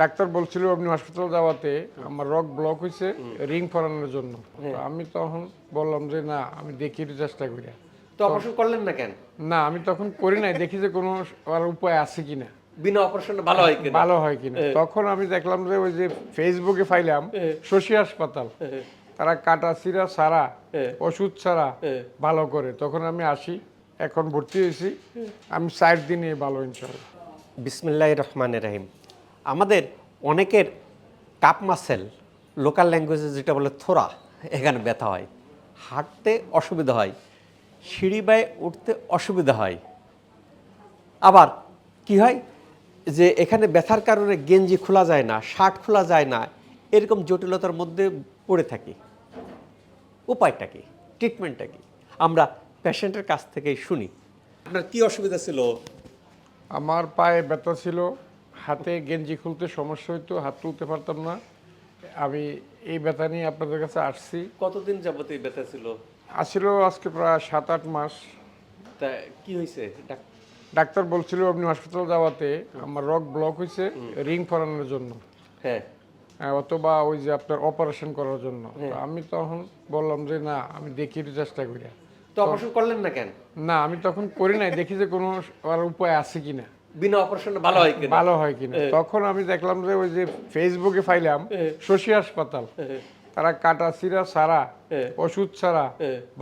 Doctor বলছিল আপনি হাসপাতাল যাওয়াতে আমার রক ব্লক হয়েছে রিং ফরানোর জন্য। আমি তখন বললাম যে না আমি দেখি চেষ্টা করি তো অপারেশন করলেন না কেন? না আমি তখন করি নাই দেখি যে কোনো আর উপায় আছে কিনা। বিনা অপারেশনে ভালো হয় কিনা? ভালো হয় কিনা। তখন আমি দেখলাম যে ওই যে ফেসবুকে ফাইলাম শশী হাসপাতাল। তারা কাটা সিরা সারা ওষুধ ছাড়া ভালো করে। তখন আমি আসি এখন ভর্তি হয়েছি। আমি চার দিনে ভালো ইনশাল্লাহ বিসমিল্লাহ রহমান রাহিম। আমাদের অনেকের কাপ মাসেল লোকাল ল্যাঙ্গুয়েজে যেটা বলে থোড়া এখানে ব্যথা হয়। হাঁটতে অসুবিধা হয় সিঁড়ি বায়ে উঠতে অসুবিধা হয়। আবার কি হয় যে এখানে ব্যথার কারণে গেঞ্জি খোলা যায় না শার্ট খোলা যায় না এরকম জটিলতার মধ্যে পড়ে থাকি। উপায়টা কি? ট্রিটমেন্টটা কি? আমরা পেশেন্টের কাছ থেকেই শুনি। আপনার কি অসুবিধা ছিল? আমার পায়ে ব্যথা ছিল। হাতে গেঞ্জি খুলতে সমস্যা হইতো হাত তুলতে পারতাম না। আমি এই ব্যথা নিয়ে আপনাদের কাছে আসছি। কতদিন যাবত এই ব্যথা ছিল? আসছিল আজকে প্রায় সাত আট মাস। তা কি হয়েছে ডাক- ডাক্তার বলছিল আপনি হাসপাতাল যাওয়াতে আমার রক ব্লক হয়েছে রিং ফরানোর জন্য। হ্যাঁ। হ্যাঁ, অথবা ওই যে আপনার অপারেশন করার জন্য। আমি তখন বললাম যে না আমি দেখি চেষ্টা করি। তো অপারেশন করলেন না কেন? না আমি তখন করি নাই দেখি যে কোনো আর উপায় আছে কিনা। বিনা অপারেশনে ভালো হয় কিনা? ভালো হয় কিনা। তখন আমি দেখলাম যে ওই যে ফেসবুকে ফাইলাম শশী হাসপাতাল। তারা কাটা সিরা সারা ওষুধ ছাড়া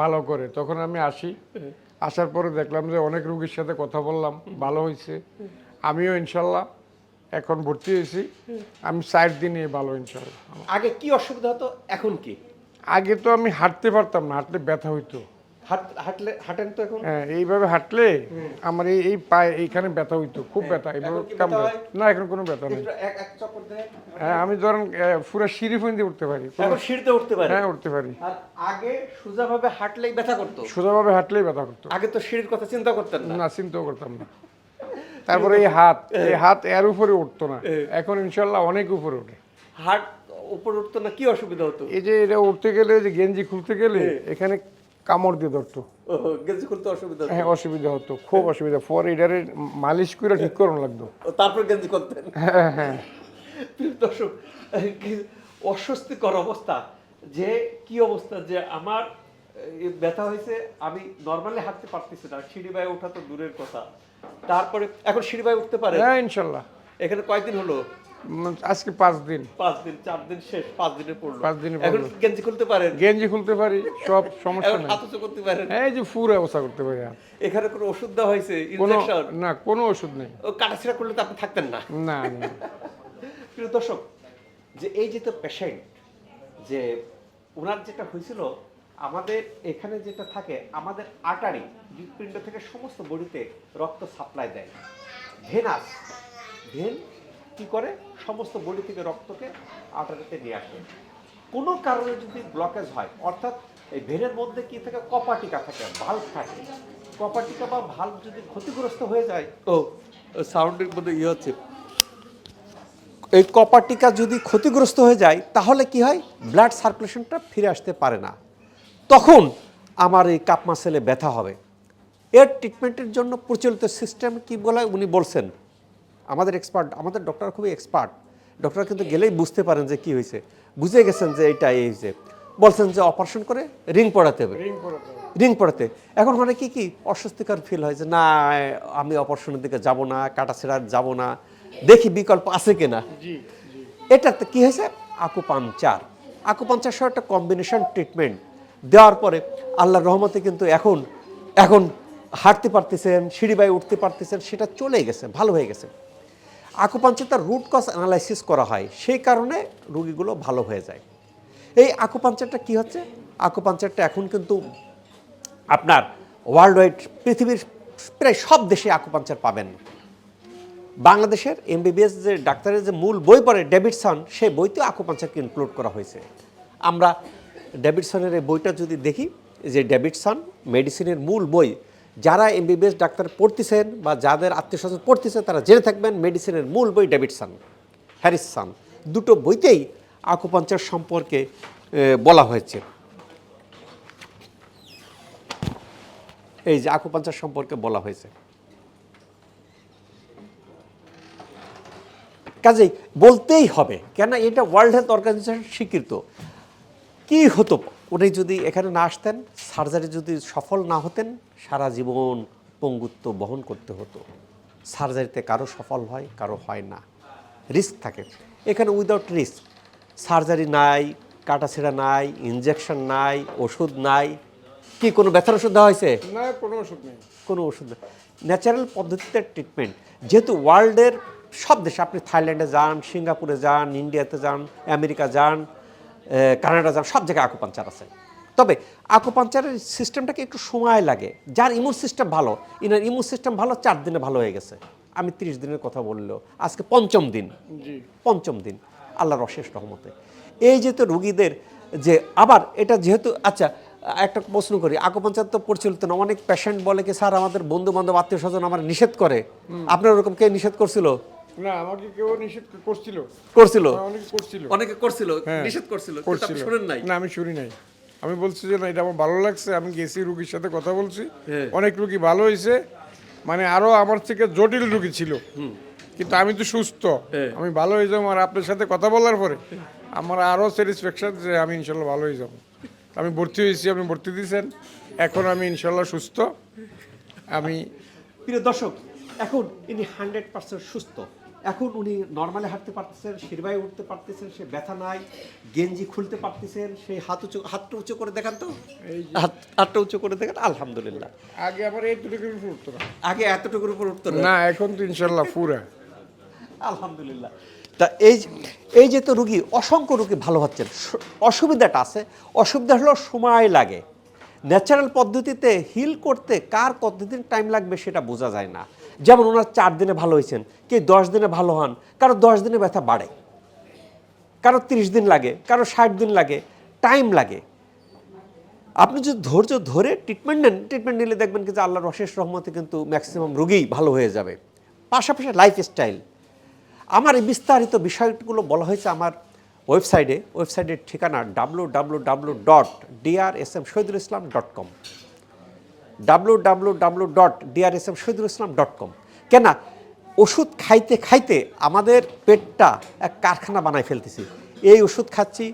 ভালো করে। তখন আমি আসি। আসার পরে দেখলাম যে অনেক রুগীর সাথে কথা বললাম ভালো হয়েছে। আমিও ইনশাল্লাহ এখন ভর্তি হয়েছি। আমি চার দিনে ভালো ইনশাল্লাহ। আগে কি অসুবিধা হতো এখন কি? আগে তো আমি হাঁটতে পারতাম না হাঁটলে ব্যথা হইতো। হাঁটলে হাঁটেন তো এখন? হ্যাঁ এইভাবে হাঁটলে আমার এই এই পায়ে এইখানে ব্যথা হইতো খুব ব্যথা এইভাবে কি ব্যথা কামড়ে না এখন কোনো ব্যথা নেই। হ্যাঁ আমি ধরেন পুরো সিঁড়ি ফুঁড়ি দিয়ে উঠতে পারি। এখন সিঁড়িতে উঠতে পারে? হ্যাঁ উঠতে পারি। আর আগে সোজাভাবে হাঁটলেই ব্যথা করতো? সোজাভাবে হাঁটলেই ব্যথা করতো। আগে তো সিঁড়ির কথা চিন্তা করতেন না? না চিন্তাও করতাম না। তারপরে এই হাত এই হাত এর উপরে উঠতো না। এখন ইনশাল্লাহ অনেক উপরে ওঠে। হাট উপরে উঠতো না কি অসুবিধা হতো? এই যে এটা উঠতে গেলে যে গেঞ্জি খুলতে গেলে এখানে কামড় দিয়ে ধরতো। গেঞ্জি খুলতে অসুবিধা হ্যাঁ অসুবিধা হতো খুব অসুবিধা। পরে এটারে মালিশ করে ঠিক করানো লাগতো। তারপর গেঞ্জি করতেন হ্যাঁ হ্যাঁ। দর্শক অস্বস্তিকর অবস্থা যে কি অবস্থা যে আমার ব্যথা হয়েছে আমি নর্মালি হাঁটতে পারতেছি না। সিঁড়ি বায়ে ওঠা তো দূরের কথা। তারপরে এখন সিঁড়ি বায়ে উঠতে পারে? হ্যাঁ ইনশাল্লাহ। এখানে কয়েকদিন হলো আজকে পাঁচ দিন। পাঁচ দিন চার দিন শেষ পাঁচ দিনে পড়ল। পাঁচ দিনে এখন গেঞ্জি খুলতে পারেন? গেঞ্জি খুলতে পারি সব সমস্যা নেই। হাত করতে পারেন? এই যে ফুর অবস্থা করতে পারি। এখানে কোনো ওষুধ দেওয়া হয়েছে? ইনজেকশন না কোনো ওষুধ নেই। ও কাটাছিড়া করলে তো আপনি থাকতেন না। না না। প্রিয় দর্শক যে এই যে তো পেশেন্ট যে ওনার যেটা হয়েছিল আমাদের এখানে যেটা থাকে আমাদের আটারি হৃৎপিণ্ড থেকে সমস্ত বডিতে রক্ত সাপ্লাই দেয়। ভেনাস ভেন কি করে? সমস্ত বডি থেকে রক্তকে আটারিতে নিয়ে আসে। কোনো কারণে যদি ব্লকেজ হয়, অর্থাৎ এই ভেনের মধ্যে কি থাকে? কপাটিকা থাকে ভাল্ব থাকে। কপাটিকা বা ভাল্ব যদি ক্ষতিগ্রস্ত হয়ে যায়, ও সাউন্ডের মধ্যে ইয়ে হচ্ছে। এই কপাটিকা যদি ক্ষতিগ্রস্ত হয়ে যায়, তাহলে কি হয়? ব্লাড সার্কুলেশনটা ফিরে আসতে পারে না। তখন আমার এই কাপ মাসেলে ব্যথা হবে। এর ট্রিটমেন্টের জন্য প্রচলিত সিস্টেম কি বলে? উনি বলছেন আমাদের এক্সপার্ট আমাদের ডক্টর খুবই এক্সপার্ট ডক্টর কিন্তু গেলেই বুঝতে পারেন যে কি হয়েছে। বুঝে গেছেন যে এইটা এই হয়েছে। বলছেন যে অপারেশন করে রিং পড়াতে হবে। রিং পড়াতে এখন মানে কি কি অস্বস্তিকর ফিল হয় যে না আমি অপারেশনের দিকে যাব না কাটাছেড়া যাব না। দেখি বিকল্প আছে কিনা। এটাতে কি হয়েছে? আকুপাঞ্চার আকুপাঞ্চার সহ একটা কম্বিনেশন ট্রিটমেন্ট দেওয়ার পরে আল্লাহর রহমতে কিন্তু এখন এখন হাঁটতে পারতেছেন সিঁড়ি বাই উঠতে পারতেছেন সেটা চলে গেছে ভালো হয়ে গেছে। আকুপাঞ্চার তার রুট কজ অ্যানালাইসিস করা হয়, সেই কারণে রুগীগুলো ভালো হয়ে যায়। এই আকুপাঞ্চারটা কি হচ্ছে? আকুপাঞ্চারটা এখন কিন্তু আপনার ওয়ার্ল্ড ওয়াইড পৃথিবীর প্রায় সব দেশে আকুপাঞ্চার পাবেন। বাংলাদেশের এমবিবিএস যে ডাক্তারের যে মূল বই পড়ে ডেভিডসন সেই বইতে আকুপাঞ্চারকে ইনক্লুড করা হয়েছে। আমরা ডেভিডসনের এই বইটা যদি দেখি, যে ডেভিডসন মেডিসিনের মূল বই যারা এমবিবিএস ডাক্তার পড়তেছেন বা যাদের আত্মীয় স্বজন পড়তেছে, তারা জেনে থাকবেন মেডিসিনের মূল বই ডেভিডসন হ্যারিসন দুটো বইতেই আকুপাঞ্চার সম্পর্কে বলা হয়েছে। এই যে আকুপাঞ্চার সম্পর্কে বলা হয়েছে। কাজেই বলতেই হবে কেন এটা ওয়ার্ল্ড হেলথ অর্গানাইজেশন স্বীকৃত। কি হতো উনি যদি এখানে না আসতেন সার্জারি যদি সফল না হতেন সারা জীবন পঙ্গুত্ব বহন করতে হতো। সার্জারিতে কারও সফল হয় কারও হয় না। রিস্ক থাকে। এখানে উইদাউট রিস্ক সার্জারি নাই কাটাছেড়া নাই ইনজেকশন নাই ওষুধ নাই। কি কোনো ব্যথার ওষুধ দেওয়া হয়েছে? না কোনো ওষুধ নেই। কোনো ওষুধ ন্যাচারাল পদ্ধতিতে ট্রিটমেন্ট যেহেতু ওয়ার্ল্ডের সব দেশে আপনি থাইল্যান্ডে যান সিঙ্গাপুরে যান ইন্ডিয়াতে যান আমেরিকা যান কানাডা যান সব জায়গায় আকুপাঞ্চার আছে। তবে আকুপাঞ্চারের সিস্টেমটাকে একটু সময় লাগে। যার ইমিউন সিস্টেম ভালো ইনার ইমিউন সিস্টেম ভালো চার দিনে ভালো হয়ে গেছে। আমি তিরিশ দিনের কথা বললেও আজকে পঞ্চম দিন। পঞ্চম দিন। আল্লাহর অশেষ রহমতে। এই যেহেতু রুগীদের যে আবার এটা যেহেতু আচ্ছা একটা প্রশ্ন করি আকপঞ্চায়েত তো পরিচালিত না। অনেক পেশেন্ট বলে কি স্যার আমাদের বন্ধু বান্ধব আত্মীয় স্বজন আমার নিষেধ করে। আপনার ওরকম কে নিষেধ করছিল? না আমাকে কেউ নিষেধ করছিল। করছিল? হ্যাঁ, অনেকে করছিল। অনেকে করছিল? হ্যাঁ, নিষেধ করছিল? করছিল। আপনি শুনেন নাই? না আমি শুনি নাই। আমি বলছি যে না এটা আমার ভালো লাগছে আমি গেছি রুগীর সাথে কথা বলছি। হ্যাঁ। অনেক রুগী ভালো হয়েছে। মানে আরও আমার থেকে জটিল রুগী ছিল। কিন্তু আমি তো সুস্থ। আমি ভালো হয়ে যাব আর আপনার সাথে কথা বলার পরে আমার আরও স্যাটিসফ্যাকশন যে আমি ইনশাল্লাহ ভালো হয়ে যাব। আমি ভর্তি হয়েছি আপনি ভর্তি দিয়েছেন। এখন আমি ইনশাল্লাহ সুস্থ। আমি প্রিয় দর্শক এখন ইনি হান্ড্রেড পার্সেন্ট সুস্থ। এখন উনি নর্মালি হাঁটতে পারতেছেন শিরবাই উঠতে পারতেছেন সে ব্যথা নাই গেঞ্জি খুলতে পারতেছেন সেই হাত উঁচু হাতটা উঁচু করে দেখান তো। হাত হাতটা উঁচু করে দেখান আলহামদুলিল্লাহ। আগে আমার এই দুটো কিছু উঠতো না। আগে এতটুকুর উপর উঠতো না। এখন তো ইনশাল্লাহ পুরা। আলহামদুলিল্লাহ। তা এই এই যে তো রুগী অসংখ্য রুগী ভালো হচ্ছেন। অসুবিধাটা আছে। অসুবিধা হলো সময় লাগে। ন্যাচারাল পদ্ধতিতে হিল করতে কার কতদিন টাইম লাগবে সেটা বোঝা যায় না। যেমন ওনার চার দিনে ভালো হয়েছেন কে দশ দিনে ভালো হন, কারও দশ দিনে ব্যথা বাড়ে, কারও তিরিশ দিন লাগে, কারও ষাট দিন লাগে টাইম লাগে। আপনি যদি ধৈর্য ধরে ট্রিটমেন্ট নেন ট্রিটমেন্ট নিলে দেখবেন কি যে আল্লাহর অশেষ রহমতে কিন্তু ম্যাক্সিমাম রোগীই ভালো হয়ে যাবে। পাশাপাশি লাইফ স্টাইল আমার এই বিস্তারিত বিষয়গুলো বলা হয়েছে আমার ওয়েবসাইটে ওয়েবসাইটের ঠিকানা W W W dot D R S M Shahidul Islam dot com W W W dot D R S M Shahidul Islam dot com কেন, ওষুধ খাইতে খাইতে আমাদের পেটটা এক কারখানা বানায় ফেলতেছি। এই ওষুধ খাচ্ছি,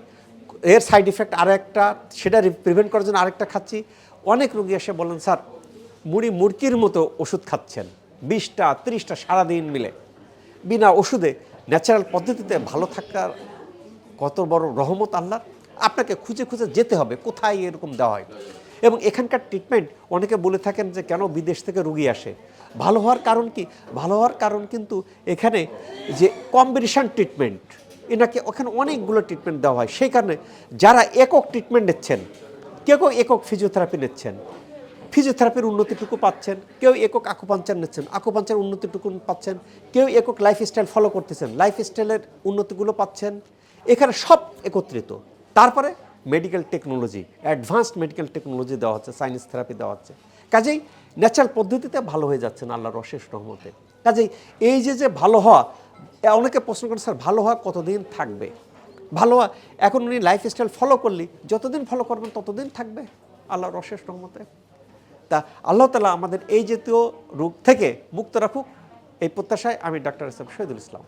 এর সাইড ইফেক্ট আর একটা, সেটা প্রিভেন্ট করার জন্য আরেকটা খাচ্ছি। অনেক রুগী এসে বলেন স্যার, মুড়ি মুরকির মতো ওষুধ খাচ্ছেন, বিশটা, ত্রিশটা, সারাদিন মিলে। বিনা ওষুধে ন্যাচারাল পদ্ধতিতে ভালো থাকার কত বড় রহমত আল্লাহ আপনাকে খুঁজে খুঁজে যেতে হবে, কোথায় এরকম দেওয়া হয়? এবং এখানকার ট্রিটমেন্ট অনেকে বলে থাকেন যে কেন বিদেশ থেকে রুগী আসে? ভালো হওয়ার কারণ কি? ভালো হওয়ার কারণ কিন্তু এখানে যে কম্বিনেশন ট্রিটমেন্ট এনাকে ওখানে অনেকগুলো ট্রিটমেন্ট দেওয়া হয়। সেই কারণে যারা একক ট্রিটমেন্ট নিচ্ছেন, কেউ কেউ একক ফিজিওথেরাপি নিচ্ছেন ফিজিওথেরাপির উন্নতিটুকু পাচ্ছেন, কেউ একক আকুপাঞ্চার নিচ্ছেন আকুপাঞ্চার উন্নতিটুকু পাচ্ছেন, কেউ একক লাইফস্টাইল ফলো করতেছেন লাইফস্টাইলের উন্নতিগুলো পাচ্ছেন। এখানে সব একত্রিত। তারপরে medical technology advanced medical technology দেওয়া হচ্ছে সাইন্স থেরাপি দেওয়া হচ্ছে। কাজেই ন্যাচারাল পদ্ধতিতে ভালো হয়ে যাচ্ছেন আল্লাহর অশেষ রহমতে। কাজেই এই যে যে ভালো হওয়া অনেকে প্রশ্ন করেন, স্যার, ভালো হওয়া কতদিন থাকবে? ভালো হওয়া, এখন উনি লাইফস্টাইল ফলো করলি, যতদিন ফলো করবেন ততদিন থাকবে, আল্লাহর অশেষ রহমতে। তা আল্লাহ তালা আমাদের এই জাতীয় রোগ থেকে মুক্ত রাখুক। এই প্রত্যাশায় আমি ডাক্তার ইসলাম শহীদুল ইসলাম।